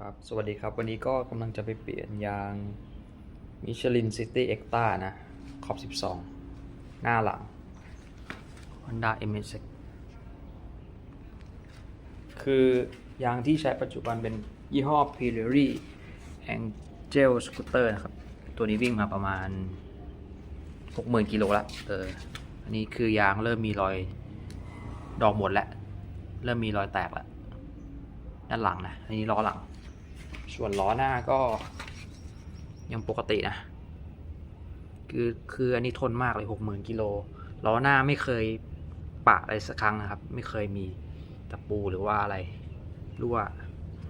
ครับสวัสดีครับ วันนี้ก็กำลังจะไปเปลี่ยนยาง Michelin City e x t a นะ ขอบ 12 หน้าหลัง Honda m s x คือยางที่ใช้ปัจจุบันเป็นยี่ห้อ Pirelli Angel Scooter นะครับ ตัวนี้วิ่งมาประมาณ 60,000 กิโลละเอออันนี้คือยางเริ่มมีรอยดอกหมดแล้ว เริ่มมีรอยแตกแล้วด้านหลังนะ อันนี้ล้อหลัง ส่วนล้อหน้าก็ ยังปกตินะ คือคืออันนี้ทนมากเลยหกหมื่นกิโลล้อหน้าไม่เคยปะอะไรสักครั้งนะครับ ไม่เคยมีตะปูหรือว่าอะไรรั่ว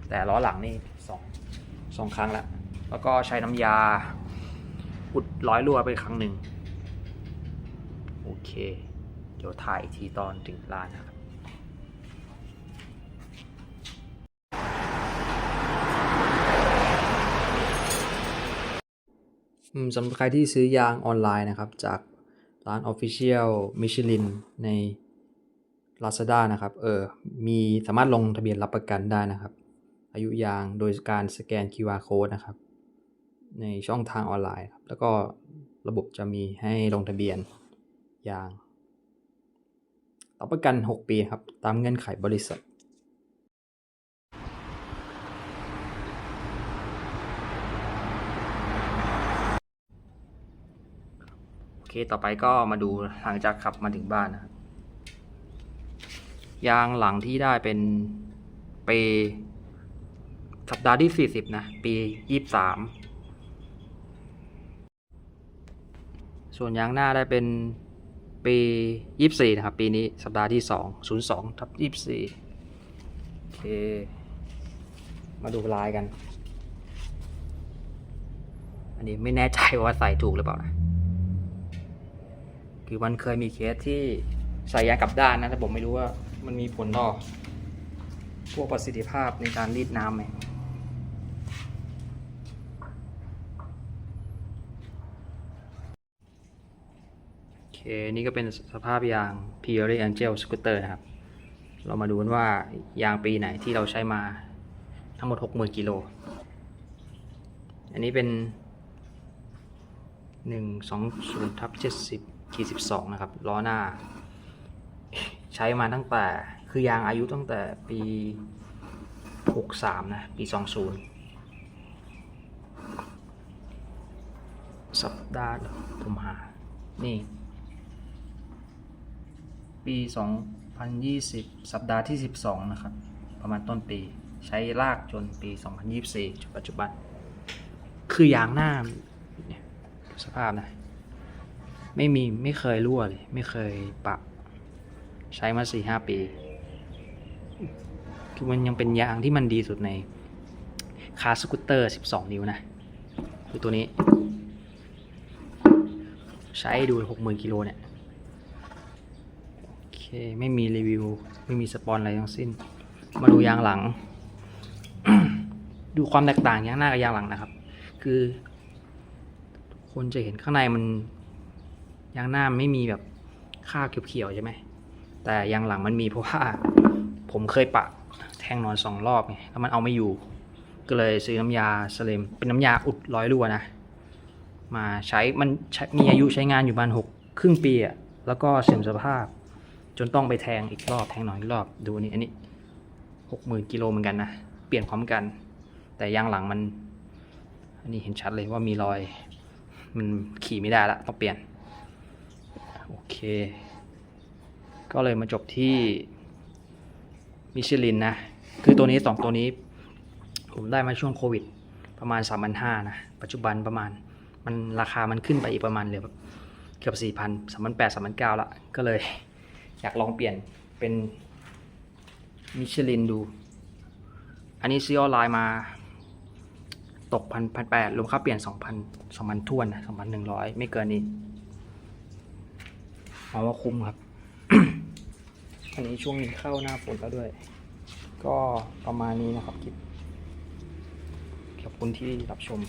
แต่ล้อหลังนี่สองสองครั้งละแล้วก็ใช้น้ำยาอุดร้อยรั่วไปครั้งหนึ่ง โอเค เดี๋ยวถ่ายอีกทีตอนถึงร้านนะครับ สำหรับใครที่ซื้อยางออนไลน์นะครับ จากร้าน Official Michelin ใน Lazada นะครับ เออ มีสามารถลงทะเบียนรับประกันได้นะครับ อายุยางโดยการสแกน QR code นะครับ ในช่องทางออนไลน์ครับ แล้วก็ระบบจะมีให้ลงทะเบียนยาง รับประกัน 6 ปีครับ ตามเงื่อนไขบริษัท เคต่อไปก็มาดูหลังจากขับมาถึงบ้านนะครับยางหลังที่ได้เป็นเปสัปดาห์ที่ 40 นะ ปี 23 ส่วนยางหน้าได้เป็นปี 24 นะครับ ปีนี้สัปดาห์ที่ 2 02ทับ24 โอเค มาดูลายกัน อันนี้ไม่แน่ใจว่าใส่ถูกหรือเปล่านะ คือมันเคยมีเคสที่ใส่ยางกลับด้านนะแต่ผมไม่รู้ว่ามันมีผลต่อพวกประสิทธิภาพในการรีดน้ำไหมโอเค นี่ก็เป็นสภาพยาง p i o r e Angel Scooter นะครับ เรามาดูกันว่ายางปีไหนที่เราใช้มาทั้งหมด 60,000กิโล อันนี้เป็น 120ทับ70 ขีด12นะครับล้อหน้า ใช้มาตั้งแต่คือยางอายุตั้งแต่ปี63นะ ปี20สัปดาห์ผมหา นี่ ปี2020สัปดาห์ที่12นะครับ ประมาณต้นปีใช้ลากจนปี 2024จนปัจจุบัน คือยางหน้าเนี่ยสภาพนะ ไม่มีไม่เคยรั่วเลย ไม่เคยปะ ใช้มาสี่ห้าปี คือมันยังเป็นยางที่มันดีสุดในคาร์สกูตเตอร์ 12 นิ้วนะคือตัวนี้ ใช้ดู 60,000กิโลเนี่ย โอเค ไม่มีรีวิว ไม่มีสปอนอะไรทั้งสิ้น มาดูยางหลัง ดูความแตกต่างยางหน้ากับยางหลังนะครับ คือคนจะเห็นข้างในมัน ยางหน้าไม่มีแบบค่าเขียวๆใช่ไหม แต่ยางหลังมันมีเพราะว่าผมเคยปะแทงนอนสองรอบไงแล้วมันเอาไม่อยู่ ก็เลยซื้อน้ำยาสเลมเป็นน้ำยาอุดร้อยรั่วนะ มาใช้มันมีอายุใช้งานอยู่ประมาณหกครึ่งปีอะแล้วก็เสื่อมสภาพ จนต้องไปแทงอีกรอบแทงหนอนอีกรอบดูนี่อันนี้หกหมื่นกิโลเหมือนกันนะ เปลี่ยนพร้อมกัน แต่ยางหลังมัน อันนี้เห็นชัดเลยว่ามีรอย มันขี่ไม่ได้ละต้องเปลี่ยน โอเค ก็เลยมาจบที่มิชลินนะ คือตัวนี้สองตัวนี้ ผมได้มาช่วงโควิด ประมาณ 3 5 0 0นะ ปัจจุบันประมาณมันราคามันขึ้นไปอีกประมาณเหลือแบบเกือบ 4 0 0 0 3 8 0 0 3 9 0 0ละก็เลยอยากลองเปลี่ยนเป็นมิชลินดู อันนี้ซื้อออนไลน์มาตกพันพันแปดรวมค่าเปลี่ยนสองพันสองพันทวนนะสองพันหนึ่งร้อยไม่เกินนี้ เอาว่าคุมครับ อันนี้ช่วงนี้เข้าหน้าฝนแล้วด้วย ก็ประมาณนี้นะครับคลิปขอบคุณที่รับชม